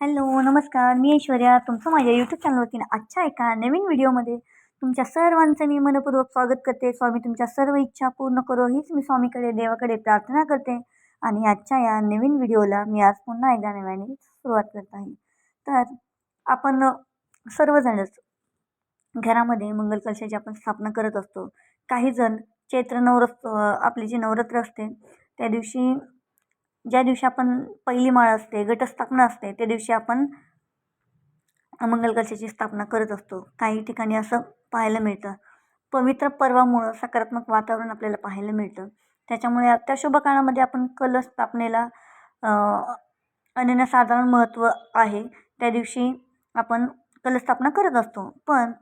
Hello नमस्कार. मी ऐश्वर्या. तुमचं माझ्या यूट्यूब चॅनलवरती आजच्या एका नवीन व्हिडिओमध्ये तुमच्या सर्वांचं मी मनपूर्वक स्वागत करते. स्वामी तुमच्या सर्व इच्छा पूर्ण करो. हीच मी स्वामीकडे देवाकडे प्रार्थना करते. आणि आजच्या या नवीन व्हिडिओला मी आज पुन्हा एकदा नव्याने सुरुवात करत आहे. तर आपण सर्वजणच घरामध्ये मंगल कलशाची आपण स्थापना करत असतो. काही जण चैत्र नवरात्र आपले जे नवरात्र असते त्या दिवशी ज्या दिवशी आपण पहिली माळ असते घटस्थापना असते त्या दिवशी आपण मंगलकलशाची स्थापना करत असतो. काही ठिकाणी असं पाहायला मिळतं. पवित्र पर्वामुळं सकारात्मक वातावरण आपल्याला पाहायला मिळतं. त्याच्यामुळे त्या शुभ काळामध्ये आपण कलश स्थापनेला अनन्यसाधारण महत्त्व आहे. त्या दिवशी आपण कलस्थापना करत असतो. पण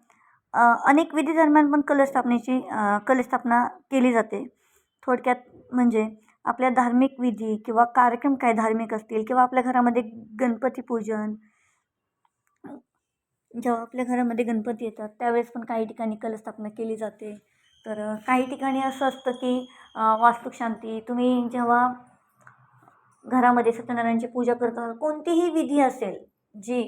अनेक विधी दरम्यान पण कलस्थापनेची कलस्थापना केली जाते. थोडक्यात म्हणजे आपल्या धार्मिक विधी किंवा कार्यक्रम काय धार्मिक असतील किंवा आपल्या घरामध्ये गणपती पूजन जेव्हा आपल्या घरामध्ये गणपती येतात त्यावेळेस पण काही ठिकाणी कलस्थापना केली जाते. तर काही ठिकाणी असं असतं की वास्तुशांती. तुम्ही जेव्हा घरामध्ये सत्यनारायणची पूजा करता कोणतीही विधी असेल जी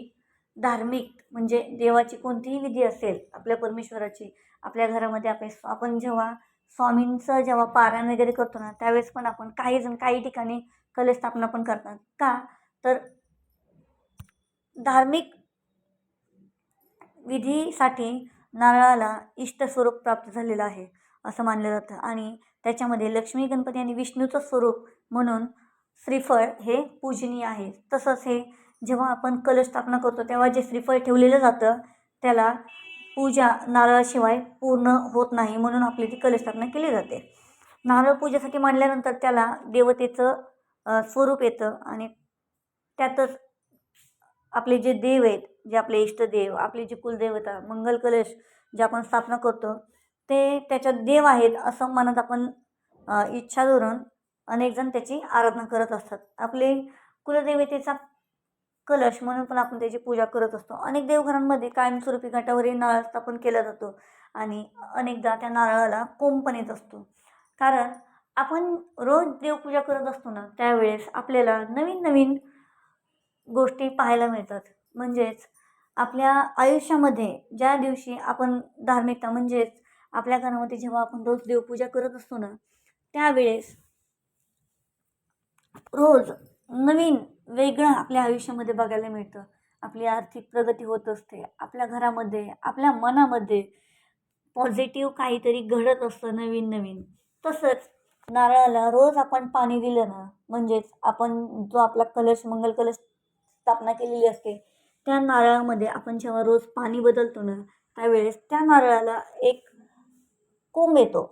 धार्मिक म्हणजे देवाची कोणतीही विधी असेल आपल्या परमेश्वराची आपल्या घरामध्ये आपले आपण जेव्हा स्वामींचं जेव्हा पारायण वगैरे करतो ना त्यावेळेस पण आपण काही जण काही ठिकाणी कलस्थापना पण करतात. का? तर धार्मिक विधीसाठी नारळाला इष्टस्वरूप प्राप्त झालेलं आहे असं मानलं जातं. आणि त्याच्यामध्ये लक्ष्मी गणपती आणि विष्णूचं स्वरूप म्हणून श्रीफळ हे पूजनीय आहे. तसंच हे जेव्हा आपण कलस्थापना करतो तेव्हा जे श्रीफळ ठेवलेलं जातं त्याला पूजा नारळाशिवाय पूर्ण होत नाही म्हणून आपली ती कलस्थापना केली जाते. नारळ पूजेसाठी मांडल्यानंतर त्याला देवतेचं स्वरूप येतं आणि त्यातच आपले जे देव आहेत जे आपले इष्टदेव आपले जे कुलदेवता मंगल कलश जे आपण स्थापना करतो ते त्याच्यात देव आहेत असं मनात आपण इच्छा धरून अनेकजण त्याची आराधना करत असतात. आपले कुलदेवतेचा कलश म्हणून पण आपण त्याची पूजा करत असतो. अनेक देवघरांमध्ये कायमस्वरूपी घाटावरही नारळ स्थापन केला जातो आणि अनेकदा त्या नारळाला कोंब पण येत असतो. कारण आपण रोज देवपूजा करत असतो ना त्यावेळेस आपल्याला नवीन नवीन गोष्टी पाहायला मिळतात. म्हणजेच आपल्या आयुष्यामध्ये ज्या दिवशी आपण धार्मिकता म्हणजेच आपल्या घरामध्ये जेव्हा आपण रोज देवपूजा करत असतो ना त्यावेळेस रोज नवीन वेगळं आपल्या आयुष्यामध्ये बघायला मिळतं. आपली आर्थिक प्रगती होत असते. आपल्या घरामध्ये आपल्या मनामध्ये पॉझिटिव्ह काहीतरी घडत असतं नवीन नवीन. तसंच नारळाला रोज आपण पाणी दिलं ना म्हणजेच आपण जो आपला कलश मंगल कलश स्थापना केलेली असते त्या नारळामध्ये आपण जेव्हा रोज पाणी बदलतो ना त्यावेळेस त्या नारळाला एक कोंब येतो.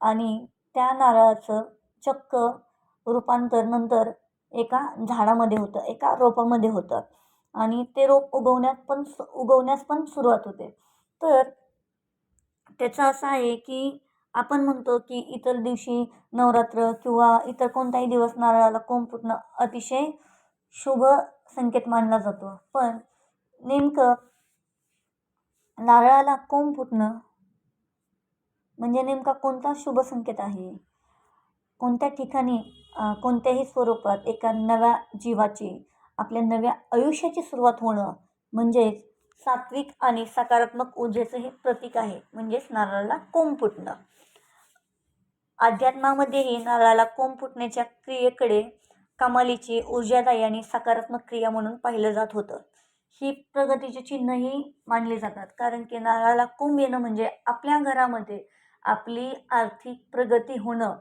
आणि त्या नारळाचं चक्क रूपांतर नंतर एका झाडामध्ये होतं एका रोपामध्ये होतं. आणि ते रोप उगवण्यात पण उगवण्यास पण सुरुवात होते. तर त्याचं असं आहे की आपण म्हणतो की इतर दिवशी नवरात्र किंवा इतर कोणताही दिवस नारळाला कोंब फुटणं अतिशय शुभ संकेत मानला जातो. पण नेमकं नारळाला कोंब फुटणं म्हणजे नेमका कोणता शुभ संकेत आहे? कोणत्या ठिकाणी कोणत्याही स्वरूपात एका नव्या जीवाची आपल्या नव्या आयुष्याची सुरुवात होणं म्हणजेच सात्विक आणि सकारात्मक ऊर्जेचं हे प्रतीक आहे म्हणजेच नारळाला कोंब फुटणं. अध्यात्मामध्येही नारळाला कोंब फुटण्याच्या क्रियेकडे कमालीची ऊर्जादायी आणि सकारात्मक क्रिया म्हणून पाहिलं जात होतं. ही प्रगतीची चिन्हही मानली जातात कारण की नारळाला कोंब येणं म्हणजे आपल्या घरामध्ये आपली आर्थिक प्रगती होणं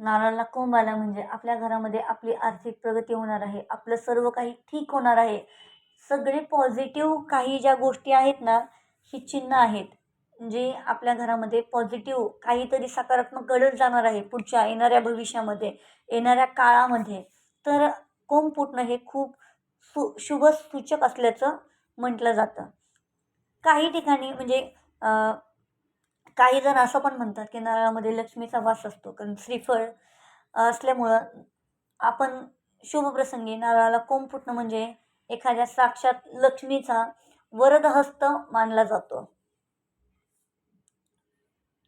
नारळाला कोंब आला म्हणजे आपल्या घरामध्ये आपली आर्थिक प्रगती होणार आहे. आपलं सर्व काही ठीक होणार आहे. सगळे पॉझिटिव्ह काही ज्या गोष्टी आहेत ना ही चिन्ह आहेत. जे आपल्या घरामध्ये पॉझिटिव्ह काहीतरी सकारात्मक घडत जाणार आहे पुढच्या येणाऱ्या भविष्यामध्ये येणाऱ्या काळामध्ये. तर कोंब फुटणं हे खूप सु शुभ सूचक असल्याचं म्हटलं जातं. काही ठिकाणी म्हणजे काही जण असं पण म्हणतात की नारळामध्ये लक्ष्मीचा वास असतो. कारण श्रीफळ असल्यामुळं आपण शुभप्रसंगी नारळाला कोंब फुटणं म्हणजे एखाद्या साक्षात लक्ष्मीचा वरदहस्त मानला जातो.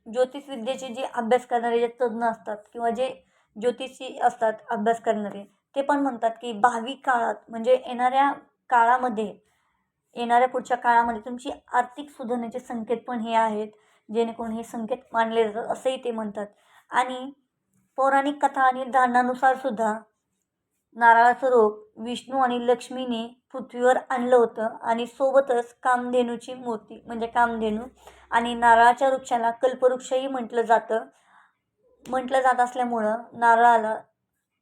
ज्योतिषविद्येचे जे अभ्यास करणारे जे तज्ज्ञ असतात किंवा जे ज्योतिषी असतात अभ्यास करणारे ते पण म्हणतात की भावी काळात म्हणजे येणाऱ्या काळामध्ये येणाऱ्या पुढच्या काळामध्ये तुमची आर्थिक सुधारण्याचे संकेत पण हे आहेत. जेणेकरून हे संकेत मानले जातात असंही ते म्हणतात. आणि पौराणिक कथा आणि धारणानुसार सुद्धा नारळाचं रोप विष्णू आणि लक्ष्मीने पृथ्वीवर आणलं होतं आणि सोबतच कामधेनूची मूर्ती म्हणजे कामधेनू आणि नारळाच्या वृक्षाला कल्पवृक्षही म्हटलं जातं. म्हटलं जात असल्यामुळं नारळाला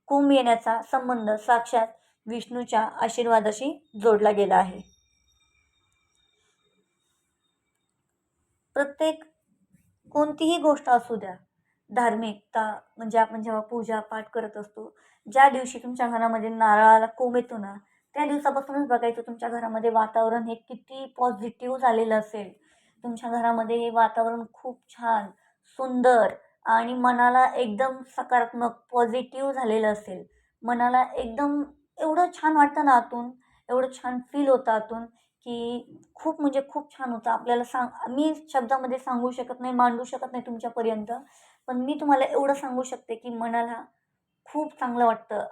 कुंभ येण्याचा संबंध साक्षात विष्णूच्या आशीर्वादाशी जोडला गेला आहे. प्रत्येक कोणतीही गोष्ट असू द्या. धार्मिकता म्हणजे आपण जेव्हा पूजा पाठ करत असतो ज्या दिवशी तुमच्या घरामध्ये नारळाला कोंब येतो ना त्या दिवसापासूनच बघायचं तुमच्या घरामध्ये वातावरण हे किती पॉझिटिव्ह झालेलं असेल. तुमच्या घरामध्ये हे वातावरण खूप छान सुंदर आणि मनाला एकदम सकारात्मक पॉझिटिव्ह झालेलं असेल. मनाला एकदम एवढं छान वाटतं ना आतून एवढं छान फील होतं आतून की खूप म्हणजे खूप छान होतं. आपल्याला सांग मी शब्दामध्ये सांगू शकत नाही मांडू शकत नाही तुमच्यापर्यंत पण मी तुम्हाला एवढं सांगू शकते की मनाला खूप चांगलं वाटतं.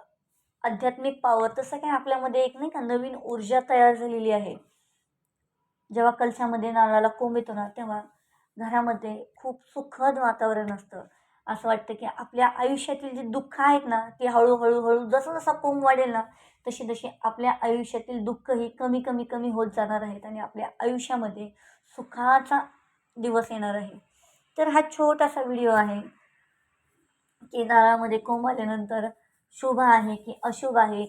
आध्यात्मिक पावर तसं काय आपल्यामध्ये एक नाही का नवीन ऊर्जा तयार झालेली आहे. जेव्हा कलशामध्ये नारळाला कोंब येतो ना तेव्हा घरामध्ये खूप सुखद वातावरण असतं. असं वाटतं की आपल्या आयुष्यातील जे दुःख आहेत ना ती हळूहळू हळू जसं जसा कोंब वाढेल ना तशी तशी आपल्या आयुष्यातील दुःख ही कमी कमी कमी होत जाणार आहेत आणि आपल्या आयुष्यामध्ये सुखाचा दिवस येणार आहे. तर हा छोटासा व्हिडिओ आहे. की नारळामध्ये कोंब आल्यानंतर शुभ आहे की अशुभ आहे?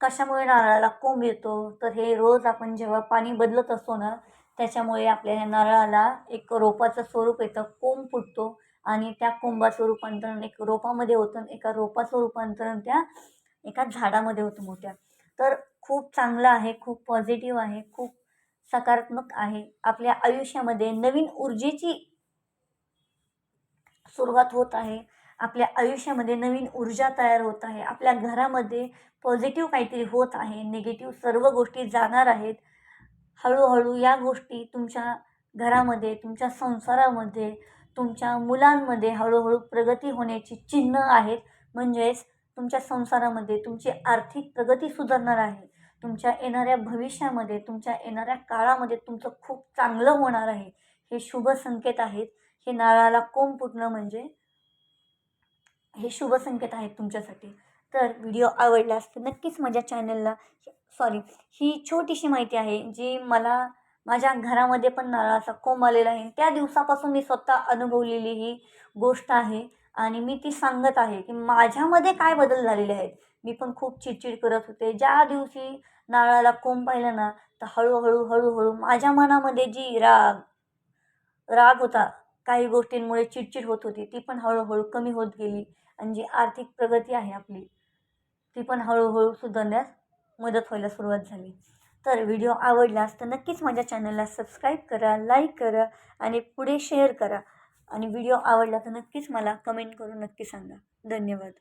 कशामुळे नारळाला कोंब येतो? तर हे रोज आपण जेव्हा पाणी बदलत असतो ना त्याच्यामुळे आपल्या नारळाला एक रोपाचं स्वरूप येतं कोंब फुटतो. आणि त्या कोंबाचं रूपांतरण एक रोपामध्ये होतं एका रोपाचं रूपांतरण त्या एका झाडामध्ये होतं मोठ्या. तर खूप चांगलं आहे खूप पॉझिटिव्ह आहे खूप सकारात्मक आहे. आपल्या आयुष्यामध्ये नवीन ऊर्जेची सुरुवात होत आहे. आपल्या आयुष्यामध्ये नवीन ऊर्जा तयार होत आहे. आपल्या घरामध्ये पॉझिटिव्ह काहीतरी होत आहे. निगेटिव्ह सर्व गोष्टी जाणार आहेत. हळूहळू या गोष्टी तुमच्या घरामध्ये तुमच्या संसारामध्ये तुमच्या मुलांमध्ये हळूहळू प्रगती होण्याची चिन्ह आहेत. म्हणजेच तुमच्या संसारामध्ये तुमची आर्थिक प्रगती सुधारणार आहे. तुमच्या येणाऱ्या भविष्यामध्ये तुमच्या येणाऱ्या काळामध्ये तुमचं खूप चांगलं होणार आहे. हे शुभ संकेत आहेत. हे नारळाला कोंब फुटणं म्हणजे हे शुभ संकेत आहेत तुमच्यासाठी. तर व्हिडिओ आवडल्यास तर नक्कीच माझ्या चॅनलला सॉरी ही छोटीशी माहिती आहे जी मला माझ्या घरामध्ये पण नळाचा कोंब आलेला आहे. त्या दिवसापासून मी स्वतः अनुभवलेली ही गोष्ट आहे आणि मी ती सांगत आहे की माझ्यामध्ये काय बदल झालेले आहेत. मी पण खूप चिडचिड करत होते. ज्या दिवशी नारळाला कोंब पाहिलं ना तर हळूहळू हळूहळू माझ्या मनामध्ये जी राग राग होता काही गोष्टींमुळे चिडचिड होत होती ती पण हळूहळू कमी होत गेली आणि जी आर्थिक प्रगती आहे आपली ती पण हळूहळू सुधारण्यास मदत व्हायला सुरुवात झाली. तर व्हिडिओ आवडलास तर नक्कीच माझ्या चॅनलला सबस्क्राईब करा लाईक करा आणि पुढे शेअर करा. आणि व्हिडिओ आवडला तर नक्कीच मला कमेंट करून नक्की सांगा. धन्यवाद.